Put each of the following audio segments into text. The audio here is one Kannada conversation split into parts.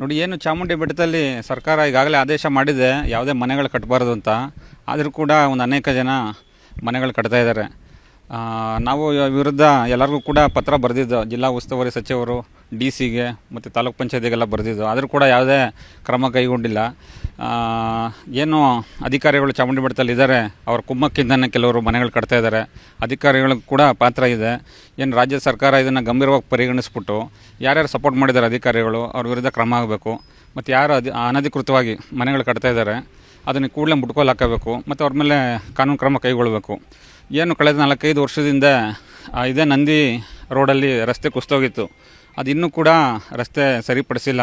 ನೋಡಿ, ಏನು ಚಾಮುಂಡಿ ಬೆಟ್ಟದಲ್ಲಿ ಸರ್ಕಾರ ಈಗಾಗಲೇ ಆದೇಶ ಮಾಡಿದೆ, ಯಾವುದೇ ಮನೆಗಳು ಕಟ್ಟಬಾರ್ದು ಅಂತ. ಆದರೂ ಕೂಡ ಒಂದು ಅನೇಕ ಜನ ಮನೆಗಳು ಕಟ್ತಾ ಇದ್ದಾರೆ. ನಾವು ವಿರುದ್ಧ ಎಲ್ಲರಿಗೂ ಕೂಡ ಪತ್ರ ಬರೆದಿದ್ದು, ಜಿಲ್ಲಾ ಉಸ್ತುವಾರಿ ಸಚಿವರು, ಡಿ ಸಿಗೆ ಮತ್ತು ತಾಲೂಕ್ ಪಂಚಾಯತಿಗೆಲ್ಲ ಬರೆದಿದ್ದು. ಆದರೂ ಕೂಡ ಯಾವುದೇ ಕ್ರಮ ಕೈಗೊಂಡಿಲ್ಲ. ಏನು ಅಧಿಕಾರಿಗಳು ಚಾಮುಂಡಿ ಬೆಟ್ಟದಲ್ಲಿ ಇದ್ದಾರೆ. ಅವ್ರ ಕುಮ್ಮಕ್ಕಿಂದನೇ ಕೆಲವರು ಮನೆಗಳು ಕಟ್ತಾ ಇದ್ದಾರೆ. ಅಧಿಕಾರಿಗಳಿಗೆ ಕೂಡ ಪಾತ್ರ ಇದೆ. ಏನು ರಾಜ್ಯ ಸರ್ಕಾರ ಇದನ್ನು ಗಂಭೀರವಾಗಿ ಪರಿಗಣಿಸ್ಬಿಟ್ಟು ಯಾರ್ಯಾರು ಸಪೋರ್ಟ್ ಮಾಡಿದ್ದಾರೆ ಅಧಿಕಾರಿಗಳು, ಅವ್ರ ವಿರುದ್ಧ ಕ್ರಮ ಆಗಬೇಕು. ಮತ್ತು ಯಾರು ಅಧಿ, ಅನಧಿಕೃತವಾಗಿ ಮನೆಗಳು ಕಟ್ತಾ ಇದ್ದಾರೆ, ಅದನ್ನು ಕೂಡಲೇ ಮುಟ್ಕೋಲು ಹಾಕಬೇಕು. ಮತ್ತು ಅವ್ರ ಮೇಲೆ ಕಾನೂನು ಕ್ರಮ ಕೈಗೊಳ್ಳಬೇಕು ಏನು ಕಳೆದ ನಾಲ್ಕೈದು ವರ್ಷದಿಂದ ಇದೇ ನಂದಿ ರೋಡಲ್ಲಿ ರಸ್ತೆ ಕುಸ್ತೋಗಿತ್ತು ಅದು ಇನ್ನೂ ಕೂಡ ರಸ್ತೆ ಸರಿಪಡಿಸಿಲ್ಲ.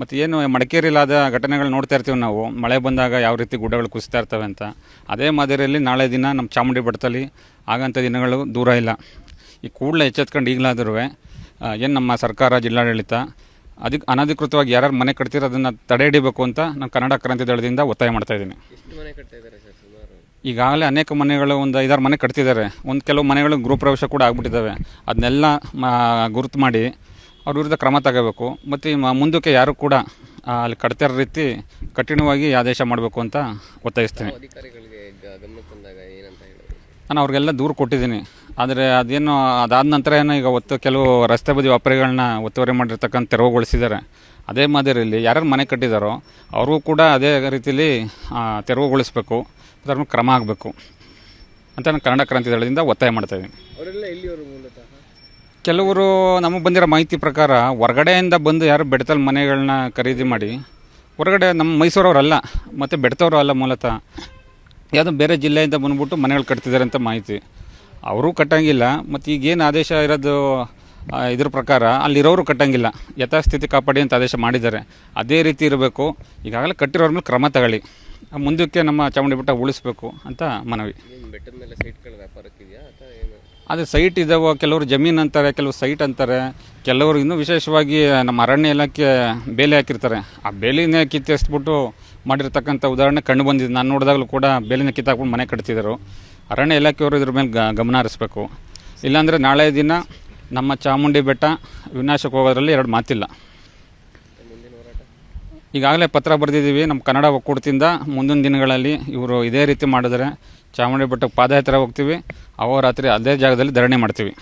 ಮತ್ತು ಏನು ಮಡಿಕೇರಿಲಾದ ಘಟನೆಗಳು ನೋಡ್ತಾ ಇರ್ತೀವಿ ನಾವು. ಮಳೆ ಬಂದಾಗ ಯಾವ ರೀತಿ ಗುಡ್ಡಗಳು ಕುಸಿತಾ ಇರ್ತವೆ ಅಂತ. ಅದೇ ಮಾದರಿಯಲ್ಲಿ ನಾಳೆ ದಿನ ನಮ್ಮ ಚಾಮುಂಡಿ ಬೆಟ್ಟದಲ್ಲಿ ಆಗಂಥ ದಿನಗಳು ದೂರ ಇಲ್ಲ. ಈ ಕೂಡಲೇ ಎಚ್ಚೆತ್ಕೊಂಡು ಈಗಲಾದರೂ ಏನು ನಮ್ಮ ಸರ್ಕಾರ ಜಿಲ್ಲಾಡಳಿತ ಅದಕ್ಕೆ ಅನಧಿಕೃತವಾಗಿ ಯಾರ್ಯಾರು ಮನೆ ಕಟ್ತೀರೋ ಅದನ್ನು ತಡೆ ಹಿಡಿಬೇಕು ಅಂತ ನಾನು ಕನ್ನಡ ಕ್ರಾಂತಿ ದಳದಿಂದ ಒತ್ತಾಯ ಮಾಡ್ತಾ ಇದ್ದೀನಿ. ಈಗಾಗಲೇ ಅನೇಕ ಮನೆಗಳು ಒಂದು ಐದಾರು ಮನೆ ಕಟ್ತಿದ್ದಾರೆ. ಒಂದು ಕೆಲವು ಮನೆಗಳು ಗೃಹ ಪ್ರವೇಶ ಕೂಡ ಆಗ್ಬಿಟ್ಟಿದ್ದಾವೆ. ಅದನ್ನೆಲ್ಲ ಗುರುತು ಮಾಡಿ ಅವ್ರ ವಿರುದ್ಧ ಕ್ರಮ ತಗೋಬೇಕು. ಮತ್ತು ಈ ಮ- ಮುಂದಕ್ಕೆ ಯಾರು ಕೂಡ ಅಲ್ಲಿ ಕಟ್ತಿರೋ ರೀತಿ ಕಠಿಣವಾಗಿ ಆದೇಶ ಮಾಡಬೇಕು ಅಂತ ಒತ್ತಾಯಿಸ್ತೀನಿ. ನಾನು ಅವ್ರಿಗೆಲ್ಲ ದೂರು ಕೊಟ್ಟಿದ್ದೀನಿ. ಆದರೆ ಅದೇನು ಅದಾದ ನಂತರ ಏನೋ ಈಗ ಒತ್ತು ಕೆಲವು ರಸ್ತೆ ಬದಿ ವ್ಯಾಪಾರಿಗಳನ್ನ ಒತ್ತುವರಿ ಮಾಡಿರ್ತಕ್ಕಂಥ ತೆರವುಗೊಳಿಸಿದ್ದಾರೆ. ಅದೇ ಮಾದರಿಯಲ್ಲಿ ಯಾರ್ಯಾರು ಮನೆ ಕಟ್ಟಿದಾರೋ ಅವ್ರಿಗೂ ಕೂಡ ಅದೇ ರೀತಿಯಲ್ಲಿ ತೆರವುಗೊಳಿಸಬೇಕು. ಅದ್ರ ಕ್ರಮ ಆಗಬೇಕು ಅಂತ ನಾನು ಕನ್ನಡ ಕ್ರಾಂತಿ ದಳದಿಂದ ಒತ್ತಾಯ ಮಾಡ್ತಾ ಇದ್ದೀನಿ ಅವರೆಲ್ಲ ಎಲ್ಲಿಯವರು ಮೂಲತಃ ಕೆಲವರು ನಮಗೆ ಬಂದಿರೋ ಮಾಹಿತಿ ಪ್ರಕಾರ ಹೊರಗಡೆಯಿಂದ ಬಂದು ಯಾರು ಬೆಡ್ತಲ್ ಮನೆಗಳನ್ನ ಖರೀದಿ ಮಾಡಿ, ಹೊರಗಡೆ ನಮ್ಮ ಮೈಸೂರವರಲ್ಲ, ಮತ್ತು ಬೆಡ್ತವರು ಅಲ್ಲ ಮೂಲತಃ ಯಾವುದೋ ಬೇರೆ ಜಿಲ್ಲೆಯಿಂದ ಬಂದ್ಬಿಟ್ಟು ಮನೆಗಳು ಕಟ್ತಿದ್ದಾರೆ ಅಂತ ಮಾಹಿತಿ. ಅವರು ಕಟ್ಟಂಗಿಲ್ಲ, ಮತ್ತು ಈಗೇನು ಆದೇಶ ಇರೋದು ಇದ್ರ ಪ್ರಕಾರ ಅಲ್ಲಿರೋರು ಕಟ್ಟಂಗಿಲ್ಲ. ಯಥಾಸ್ಥಿತಿ ಕಾಪಾಡಿ ಅಂತ ಆದೇಶ ಮಾಡಿದ್ದಾರೆ. ಅದೇ ರೀತಿ ಇರಬೇಕು. ಈಗಾಗಲೇ ಕಟ್ಟಿರೋರ ಮೇಲೆ ಕ್ರಮ ತಗೊಳ್ಳಿ. ಮುಂದಕ್ಕೆ ನಮ್ಮ ಚಾಮುಂಡಿ ಬೆಟ್ಟ ಉಳಿಸ್ಬೇಕು ಅಂತ ಮನವಿ. ಅದು ಬೆಟ್ಟದ ಮೇಲೆ ಸೈಟ್ಗಳ ವ್ಯಾಪಾರಕ್ಕಿದೆಯಾ ಅಥವಾ ಏನು? ಅದೇ ಸೈಟ್ ಇದ್ದಾವೆ ಕೆಲವರು ಜಮೀನು ಅಂತಾರೆ ಕೆಲವರು ಸೈಟ್ ಅಂತಾರೆ. ಕೆಲವರು ಇನ್ನೂ ವಿಶೇಷವಾಗಿ ನಮ್ಮ ಅರಣ್ಯ ಇಲಾಖೆ ಬೇಲಿ ಹಾಕಿರ್ತಾರೆ. ಆ ಬೇಲಿನೇ ಕಿತ್ತೆಸ್ಬಿಟ್ಟು ಮಾಡಿರ್ತಕ್ಕಂಥ ಉದಾಹರಣೆ ಕಂಡು ಬಂದಿದೆ. ನಾನು ನೋಡಿದಾಗಲೂ ಕೂಡ ಬೇಲಿನ ಕಿತ್ತಾಕ್ಬಿಟ್ಟು ಮನೆ ಕಟ್ತಿದ್ದರು. ಅರಣ್ಯ ಇಲಾಖೆಯವರು ಇದ್ರ ಮೇಲೆ ಗಮನ ಹರಿಸ್ಬೇಕು. ಇಲ್ಲಾಂದರೆ ನಾಳೆ ದಿನ ನಮ್ಮ ಚಾಮುಂಡಿ ಬೆಟ್ಟ ವಿನಾಶಕ್ಕೆ ಹೋಗೋದ್ರಲ್ಲಿ ಎರಡು ಮಾತಿಲ್ಲ. ಈಗಾಗಲೇ ಪತ್ರ ಬರೆದಿದ್ದೀವಿ. ನಮ್ಮ ಕನ್ನಡ ಒಕ್ಕೂಟದಿಂದ ಮುಂದಿನ ದಿನಗಳಲ್ಲಿ ಇವರು ಇದೇ ರೀತಿ ಮಾಡಿದರೆ ಚಾಮುಂಡಿ ಬೆಟ್ಟಕ್ಕೆ ಪಾದಯಾತ್ರೆ ಹೋಗ್ತೀವಿ. ಅಹೋರಾತ್ರಿ ಅದೇ ಜಾಗದಲ್ಲಿ ಧರಣಿ ಮಾಡ್ತೀವಿ.